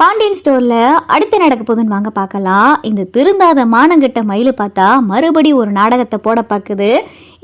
பாண்டியன் ஸ்டோரில் அடுத்து நடக்க போகுதுன்னு வாங்க பார்க்கலாம். இந்த திருந்தாத மானங்கிட்ட மயில் பார்த்தா மறுபடி ஒரு நாடகத்தை போட பார்க்குது.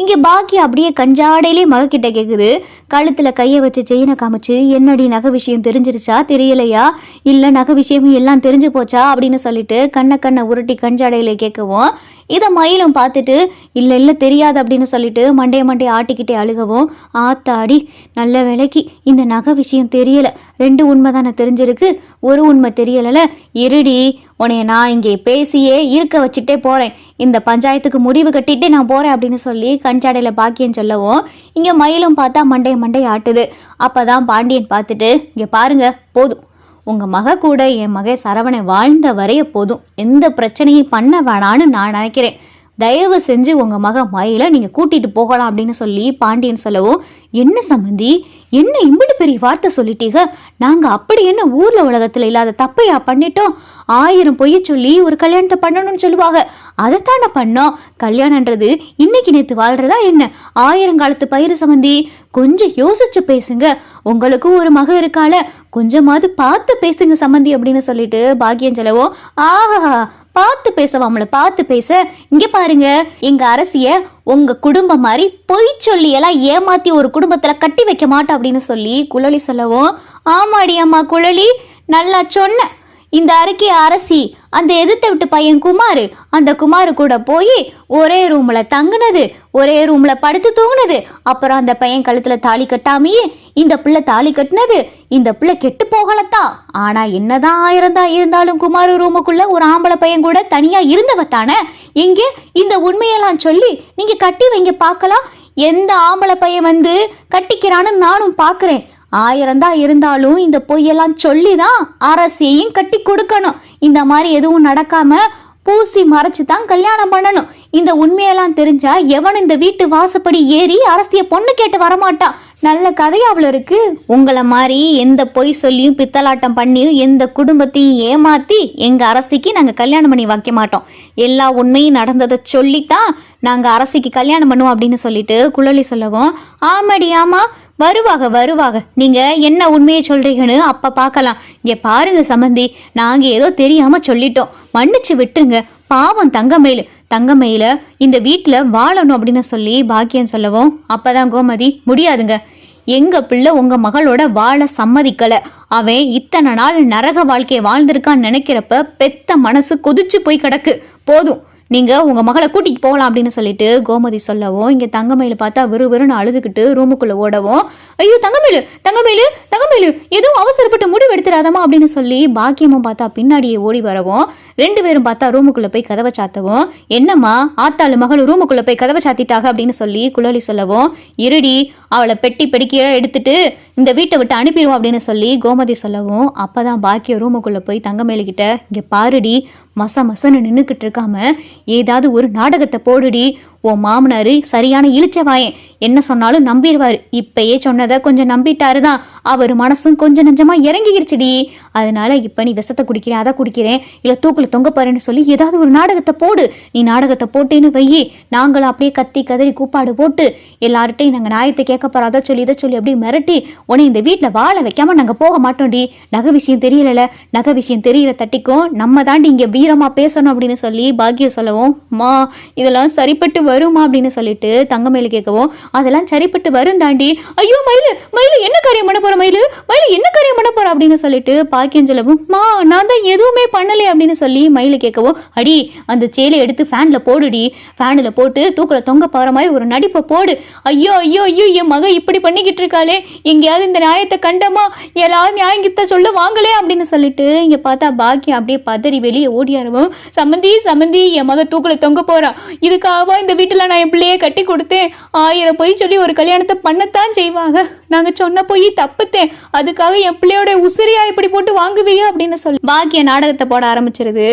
இங்கே பாக்கி அப்படியே கஞ்சாடையிலே மகக்கிட்ட கேட்குது கழுத்தில் கையை வச்சு செயினை காமிச்சு என்னடி நகை விஷயம் தெரிஞ்சிருச்சா? தெரியலையா? இல்லை நகை விஷயமும் எல்லாம் தெரிஞ்சு போச்சா? அப்படின்னு சொல்லிட்டு கண்ணை கண்ணை உருட்டி கஞ்சாடையிலே கேட்கவும் இதை மயிலும் பார்த்துட்டு இல்லை இல்லை தெரியாது அப்படின்னு சொல்லிட்டு மண்டைய மண்டைய ஆட்டிக்கிட்டே அழுகவும். ஆத்தாடி நல்ல வேலைக்கு இந்த நகை விஷயம் தெரியலை. ரெண்டு உண்மை தானே தெரிஞ்சிருக்கு. ஒரு உண்மை தெரியலைல. இருடி உன்னைய நான் இங்கே பேசியே இருக்க வச்சுட்டே போகிறேன் இந்த பஞ்சாயத்துக்கு முடிவு கட்டிட்டு நான் போகிறேன் அப்படின்னு சொல்லி கஞ்சாடையில் பாக்கியம் சொல்லவும் இங்கே மயிலும் பார்த்தா மண்டைய மண்டைய ஆட்டுது. அப்போ தான் பாண்டியன் பார்த்துட்டு இங்கே பாருங்க போதும். உங்கள் மக கூட என் மக சரவணை வாழ்ந்த வரைய போதும். எந்த பிரச்சனையும் பண்ண வேணான்னு நான் நினைக்கிறேன். தயவு செஞ்சு உங்கள் மக மயில நீங்கள் கூட்டிகிட்டு போகலாம் அப்படின்னு சொல்லி பாண்டியன் சொல்லவும் என்ன சம்மந்தி என்ன இம்பிட்டு பெரிய வார்த்தை சொல்லிட்டீங்க? நாங்கள் அப்படி என்ன ஊரில் உலகத்தில் இல்லாத தப்பையா பண்ணிட்டோம்? ஆயிரம் பொய்ய சொல்லி ஒரு கல்யாணத்தை பண்ணணும்னு சொல்லுவாங்க. அதைத்தானே பண்ணோம்? கல்யாணன்றது இன்னைக்கு நேற்று வாழ்றதா என்ன? ஆயிரம் காலத்து பயிர் சம்மந்தி கொஞ்சம் யோசிச்சு பேசுங்க. உங்களுக்கும் ஒரு மக இருக்கால கொஞ்சமாவது பார்த்து பேசுங்க சம்மந்தி அப்படின்னு சொல்லிட்டு பாக்கியம் செலவோ ஆஹா பார்த்து பேசவாமல பார்த்து பேச. இங்க பாருங்க எங்க அரசிய உங்க குடும்பம் மாதிரி பொய் சொல்லி எல்லாம் ஏமாத்தி ஒரு குடும்பத்துல கட்டி வைக்க மாட்டோம் அப்படின்னு சொல்லி குழலி சொல்லவும் ஆமாடி அம்மா குழலி நல்லா சொன்ன. இந்த அறிக்கை அரசி அந்த எதிர்த்த விட்டு பையன் குமார் அந்த குமார் கூட போய் ஒரே ரூம்ல தங்குனது ஒரே ரூம்ல படுத்து தூங்குனது. அப்புறம் அந்த பையன் கழுத்துல தாலி கட்டாமையே இந்த பிள்ளை தாலி கட்டினது. இந்த பிள்ளை கெட்டு போகலத்தான் ஆனா என்னதான் ஆயிரந்தா இருந்தாலும் குமார் ரூமுக்குள்ள ஒரு ஆம்பளை பையன் கூட தனியா இருந்தவ தானே? இங்கே இந்த உண்மையெல்லாம் சொல்லி நீங்க கட்டி வைங்க பார்க்கலாம். எந்த ஆம்பளை பையன் வந்து கட்டிக்கிறான்னு நானும் பார்க்குறேன். ஆயிரம் தான் இருந்தாலும் இந்த பொய்யெல்லாம் சொல்லி தான் அரசியையும் கட்டி கொடுக்கணும். இந்த மாதிரி எதுவும் நடக்காம பூசி மறைச்சு தான் கல்யாணம் பண்ணணும். இந்த உண்மையெல்லாம் தெரிஞ்சா எவன் இந்த வீட்டு வாசப்படி ஏறி அரசிய பொண்ணு கேட்டு வரமாட்டான் நல்ல கதையா அவ்வளோ இருக்கு. உங்களை மாதிரி எந்த பொய் சொல்லியும் பித்தலாட்டம் பண்ணியும் எந்த குடும்பத்தையும் ஏமாத்தி எங்க அரசிக்கு நாங்க கல்யாணம் பண்ணி வைக்க மாட்டோம். எல்லா உண்மையும் நடந்ததை சொல்லித்தான் நாங்க அரசிக்கு கல்யாணம் பண்ணுவோம் அப்படின்னு சொல்லிட்டு குழலி சொல்லவும் ஆமாடி ஆமா. வருவாக வருவாக. நீங்க என்ன உண்மையை சொல்றீங்கன்னு அப்ப பார்க்கலாம். இங்க பாருங்க சம்மந்தி நாங்க ஏதோ தெரியாம சொல்லிட்டோம். மன்னிச்சு விட்டுருங்க. பாவம் தங்கமயில் தங்கமயில இந்த வீட்டுல வாழணும் அப்படின்னு சொல்லி பாக்கியம் சொல்லவும் அப்பதான் கோமதி முடியாதுங்க. எங்க பிள்ளை உங்க மகளோட வாழ சம்மதிக்கல. அவன் இத்தனை நாள் நரக வாழ்க்கையை வாழ்ந்திருக்கான்னு நினைக்கிறப்ப பெத்த மனசு கொதிச்சு போய் கிடக்கு. போதும். நீங்கள் உங்கள் மகளை கூட்டிகிட்டு போகலாம் அப்படின்னு சொல்லிட்டு கோமதி சொல்லவும் இங்கே தங்கமயில் பார்த்தா விறுவிறுன்னு அழுதுகிட்டு ரூமுக்குள்ளே ஓடவும் ஐயோ தங்கமயில் தங்கமயில் தங்கமயில் எதுவும் அவசரப்பட்டு முடிவு எடுத்துடாதமா அப்படின்னு சொல்லி பாக்கியமும் பார்த்தா பின்னாடியே ஓடி வரவும் ரெண்டு பேரும் பார்த்தா ரூமுக்குள்ள போய் கதவை சாத்தவும் என்னம்மா ஆத்தாளு மகள் ரூமுக்குள்ள போய் கதவை சாத்திட்டாக அப்படின்னு சொல்லி குழலி சொல்லவும் இருடி அவளை பெட்டி பெடிக்கையா எடுத்துட்டு இந்த வீட்டை விட்டு அனுப்பிடுவோம் அப்படின்னு சொல்லி கோமதி சொல்லவும் அப்பதான் பாக்கிய ரூமுக்குள்ள போய் தங்கமேலு கிட்ட இங்க பாருடி மச மசன்னு நின்றுக்கிட்டு இருக்காம ஏதாவது ஒரு நாடகத்தை போடுடி உன் மாமனாரு சரியான இழிச்சவாயன் என்ன சொன்னாலும் நம்பிடுவாரு. இப்பயே சொன்னதை கொஞ்சம் நம்பிட்டாரு தான் அவர் மனசும் கொஞ்சம் நஞ்சமா இறங்கிருச்சுடி. அதனால இப்ப நீ விஷத்தை குடிக்கிறேன் அதை குடிக்கிறேன். இல்ல தூக்குல தொங்க போறேன்னு சொல்லி ஏதாவது ஒரு நாடகத்தை போடு. நீ நாடகத்தை போட்டேன்னு வையி. நாங்களும் அப்படியே கத்தி கதறி கூப்பாடு போட்டு எல்லார்ட்டையும் நாங்க நியாயத்தை கேட்க போறோம். அதை சொல்லி இதை சொல்லி அப்படியே மிரட்டி உன்னை இந்த வீட்டுல வாழ வைக்காம நாங்க போக மாட்டோம்டி. நகை விஷயம் தெரியல நகை விஷயம் தெரியற தட்டிக்கும் நம்ம தாண்டி இங்க வீரமா பேசணும் அப்படின்னு சொல்லி பாக்கியம் சொல்லவும் மா இதெல்லாம் சரிப்பட்டு வருமா அப்படின்னு சொல்லிட்டு தங்கமயிலு கேட்கவும் அதெல்லாம் சரிப்பட்டு வரும் தாண்டி. ஐயோ மயிலு மயிலு என்ன காரியம் பண்ண போற மயிலு? மயிலு என்ன காரியம் பண்ண போற? அப்படின்னு சொல்லிட்டு பாக்கியம் சொல்லவும் மா நான் தான் எதுவுமே பண்ணலை. அப்படின்னு சொல்லி மயிலு கேட்கவும் அடி அந்த சேலை எடுத்து ஃபேன்ல போடுடி. ஃபேனில் போட்டு தூக்கில் தொங்க போற மாதிரி ஒரு நடிப்பை போடு. ஐயோ ஐயோ ஐயோ என் மக இப்படி பண்ணிக்கிட்டு இருக்காளே. எங்கேயாவது இந்த நியாயத்தை கண்டமா? எல்லாரும் நியாயங்கிட்ட சொல்ல வாங்கலே அப்படின்னு சொல்லிட்டு இங்க பார்த்தா பாக்கியம் அப்படியே பதறி வெளியே ஓடியாரவும் சம்மந்தி சம்மந்தி என் மக தூக்கில் தொங்க போறான் இதுக்காக இந்த வீட்டில் நான் என் பிள்ளைய கட்டி கொடுத்தேன். ஆயிரம் பொய் சொல்லி ஒரு கல்யாணத்தை பண்ணத்தான் செய்வாங்க. நாங்கள் சொன்ன பொய் தப்புத்தேன். அதுக்காக என் பிள்ளையோட உசிரியா இப்படி போட்டு வாங்குவீங்க அப்படின்னு சொல்லி. பாக்கிய நாடகத்தை போட ஆரம்பிச்சிருது.